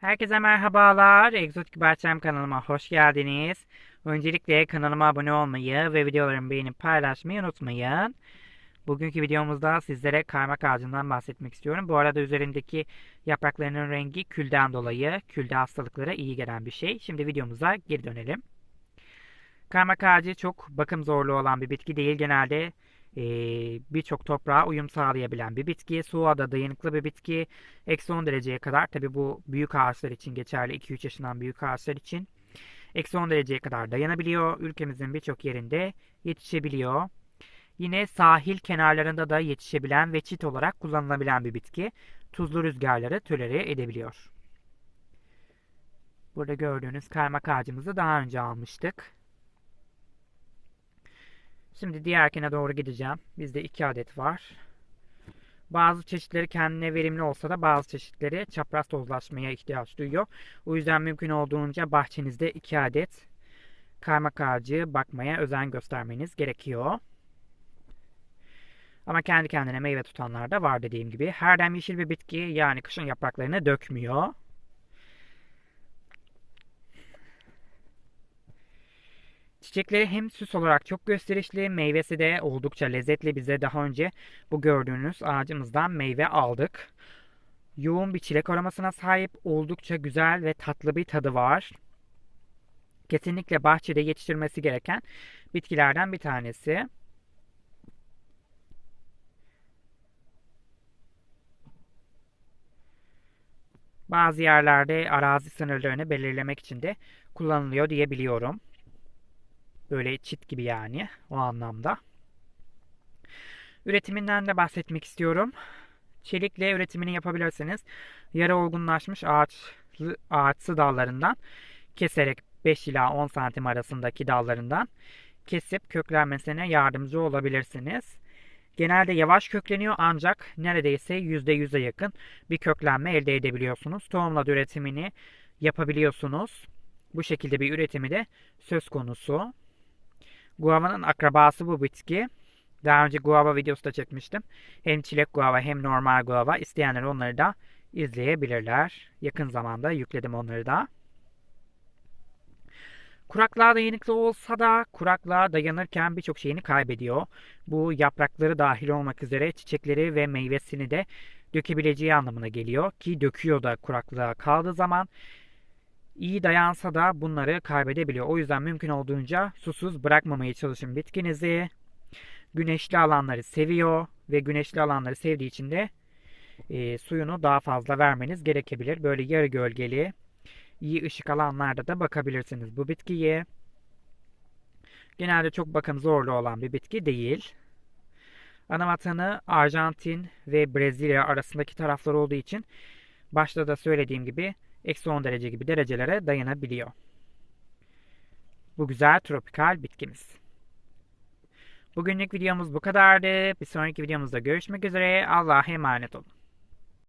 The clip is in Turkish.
Herkese merhabalar. Egzotik Bahçem kanalıma hoş geldiniz. Öncelikle kanalıma abone olmayı ve videolarımı beğenip paylaşmayı unutmayın. Bugünkü videomuzda sizlere kaymak ağacından bahsetmek istiyorum. Bu arada üzerindeki yapraklarının rengi külden dolayı, külde hastalıklara iyi gelen bir şey. Şimdi videomuza geri dönelim. Kaymak ağacı çok bakım zorluğu olan bir bitki değil. Genelde e, birçok toprağa uyum sağlayabilen bir bitki. Soğuğa da dayanıklı bir bitki. Eksi 10 dereceye kadar tabi bu büyük ağaçlar için geçerli. 2-3 yaşından büyük ağaçlar için. Eksi 10 dereceye kadar dayanabiliyor. Ülkemizin birçok yerinde yetişebiliyor. Yine sahil kenarlarında da yetişebilen ve çit olarak kullanılabilen bir bitki. Tuzlu rüzgarları tolere edebiliyor. Burada gördüğünüz kaymak ağacımızı daha önce almıştık. Şimdi diğerkine doğru gideceğim. Bizde iki adet var. Bazı çeşitleri kendine verimli olsa da bazı çeşitleri çapraz tozlaşmaya ihtiyaç duyuyor. O yüzden mümkün olduğunca bahçenizde iki adet kaymak ağacı bakmaya özen göstermeniz gerekiyor. Ama kendi kendine meyve tutanlar da var dediğim gibi. Her dem yeşil bir bitki yani kışın yapraklarını dökmüyor. Çiçekleri hem süs olarak çok gösterişli, meyvesi de oldukça lezzetli. Bize daha önce bu gördüğünüz ağacımızdan meyve aldık. Yoğun bir çilek aromasına sahip, oldukça güzel ve tatlı bir tadı var. Kesinlikle bahçede yetiştirmesi gereken bitkilerden bir tanesi. Bazı yerlerde arazi sınırlarını belirlemek için de kullanılıyor diye biliyorum. Böyle çit gibi yani o anlamda. Üretiminden de bahsetmek istiyorum. Çelikle üretimini yapabilirsiniz. Yarı olgunlaşmış ağaçlı, ağaçsı dallarından keserek 5 ila 10 santim arasındaki dallarından kesip köklenmesine yardımcı olabilirsiniz. Genelde yavaş kökleniyor ancak neredeyse %100'e yakın bir köklenme elde edebiliyorsunuz. Tohumla üretimini yapabiliyorsunuz. Bu şekilde bir üretimi de söz konusu. Guava'nın akrabası bu bitki. Daha önce guava videosu da çekmiştim. Hem çilek guava hem normal guava. İsteyenler onları da izleyebilirler. Yakın zamanda yükledim onları da. Kuraklığa dayanıklı olsa da kuraklığa dayanırken birçok şeyini kaybediyor. Bu yaprakları dahil olmak üzere çiçekleri ve meyvesini de dökebileceği anlamına geliyor. Ki döküyor da kuraklığa kaldığı zaman iyi dayansa da bunları kaybedebiliyor. O yüzden mümkün olduğunca susuz bırakmamaya çalışın bitkinizi. Güneşli alanları seviyor ve güneşli alanları sevdiği için de e, suyunu daha fazla vermeniz gerekebilir. Böyle yarı gölgeli, iyi ışık alanlarda da bakabilirsiniz bu bitkiye. Genelde çok bakım zorlu olan bir bitki değil. Ana vatanı Arjantin ve Brezilya arasındaki taraflar olduğu için başta da söylediğim gibi eksi 10 derece gibi derecelere dayanabiliyor. Bu güzel tropikal bitkimiz. Bugünlük videomuz bu kadardı. Bir sonraki videomuzda görüşmek üzere. Allah'a emanet olun.